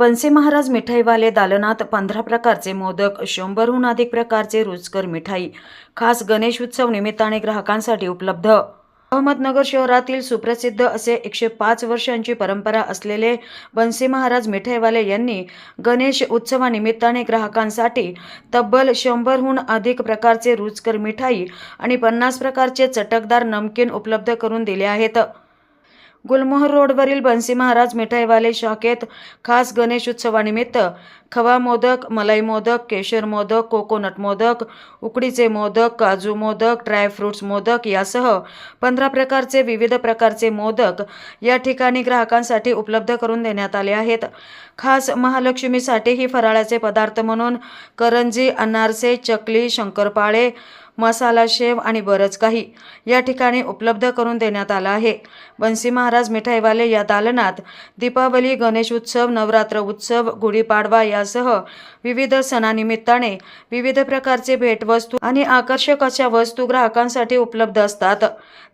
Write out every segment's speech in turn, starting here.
बनसे महाराज मिठाईवाले दालनात पंधरा प्रकारचे मोदक शंभरहून अधिक प्रकारचे रुचकर मिठाई खास गणेश उत्सव निमित्ताने ग्राहकांसाठी उपलब्ध. अहमदनगर शहरातील सुप्रसिद्ध असे एकशे पाच वर्षांची परंपरा असलेले बनसे महाराज मिठाईवाले यांनी गणेश उत्सवानिमित्ताने ग्राहकांसाठी तब्बल शंभरहून अधिक प्रकारचे रुचकर मिठाई आणि पन्नास प्रकारचे चटकदार नमकीन उपलब्ध करून दिले आहेत. गुलमोहर रोडवरील बन्सी महाराज मिठाईवाले शाखेत खास गणेश उत्सवानिमित्त खवा मोदक मलाई मोदक केशर मोदक कोकोनट मोदक उकडीचे मोदक काजू मोदक ड्रायफ्रुट्स मोदक यासह पंधरा प्रकारचे विविध प्रकारचे मोदक या ठिकाणी ग्राहकांसाठी उपलब्ध करून देण्यात आले आहेत. खास महालक्ष्मीसाठीही फराळाचे पदार्थ म्हणून करंजी अनारसे चकली शंकरपाळे मसाला शेव आणि बरंच काही या ठिकाणी उपलब्ध करून देण्यात आलं आहे. बन्सी महाराज मिठाईवाले या दालनात दीपावली गणेश उत्सव नवरात्र उत्सव गुढीपाडवा यासह विविध सणानिमित्ताने विविध प्रकारचे भेटवस्तू आणि आकर्षक अशा वस्तू ग्राहकांसाठी उपलब्ध असतात.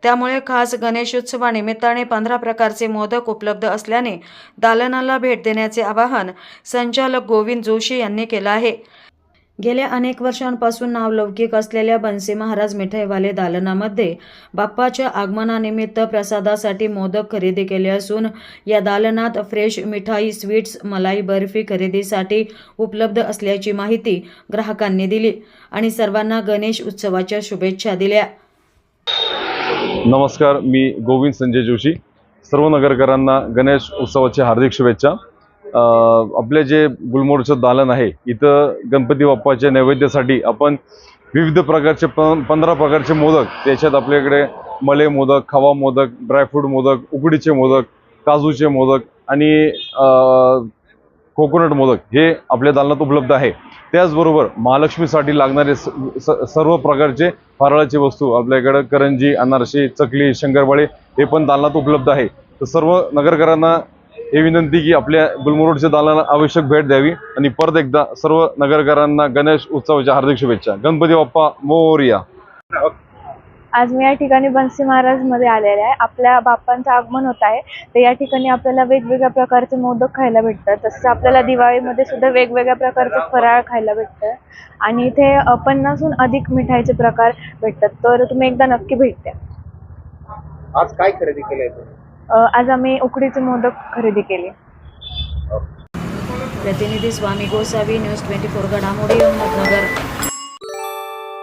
त्यामुळे खास गणेशोत्सवानिमित्ताने पंधरा प्रकारचे मोदक उपलब्ध असल्याने दालनाला भेट देण्याचे आवाहन संचालक गोविंद जोशी यांनी केलं आहे. गेल्या अनेक वर्षांपासून नावलौकिक असलेल्या बनसे महाराज मिठाईवाले दालनामध्ये बाप्पाच्या आगमनानिमित्त प्रसादासाठी मोदक खरेदी केले असून या दालनात फ्रेश मिठाई स्वीट्स मलाई बर्फी खरेदीसाठी उपलब्ध असल्याची माहिती ग्राहकांनी दिली आणि सर्वांना गणेश उत्सवाच्या शुभेच्छा दिल्या. नमस्कार मी गोविंद संजय जोशी. सर्व नगरकरांना गणेश उत्सवाची हार्दिक शुभेच्छा. आपले जे गुलमोडचं दालन आहे इथं गणपती बाप्पाच्या नैवेद्यासाठी आपण विविध प्रकारचे प पंधरा प्रकारचे मोदक त्याच्यात आपल्याकडे मले मोदक खवा मोदक ड्रायफ्रूट मोदक उकडीचे मोदक काजूचे मोदक आणि कोकोनट मोदक हे आपल्या दालनात उपलब्ध आहे. त्याचबरोबर महालक्ष्मीसाठी लागणारे स स- सर्व प्रकारचे फराळाची वस्तू आपल्याकडे करंजी अनारशी चकली शंकरपाळे हे पण दालनात उपलब्ध आहे. तर सर्व नगरकरांना हे विनंती की आपल्या गुलमोरोडच्या दालनाला आवश्यक भेट द्यावी आणि परत एकदा सर्व नगरकरांना गणेश उत्सवाच्या हार्दिक शुभेच्छा. गणपती बाप्पा मोरया. आज मी या ठिकाणी बन्सी महाराजमध्ये आलेले आहे. आपल्या बाप्पांचं आगमन होत आहे. तर या ठिकाणी आपल्याला वेगवेगळ्या प्रकारचे मोदक खायला भेटतात. तसंच आपल्याला दिवाळीमध्ये सुद्धा वेगवेगळ्या प्रकारचे फराळ खायला भेटतं. आणि इथे पन्नासहून अधिक मिठाईचे प्रकार भेटतात. तर तुम्ही एकदा नक्की भेट द्या. आज काय खरेदी केलंय तुम्ही? आज आम्ही उकडीचे मोदक खरेदी केले. प्रतिनिधी Swami Gosavi news twenty four घडामोडी अहमदनगर.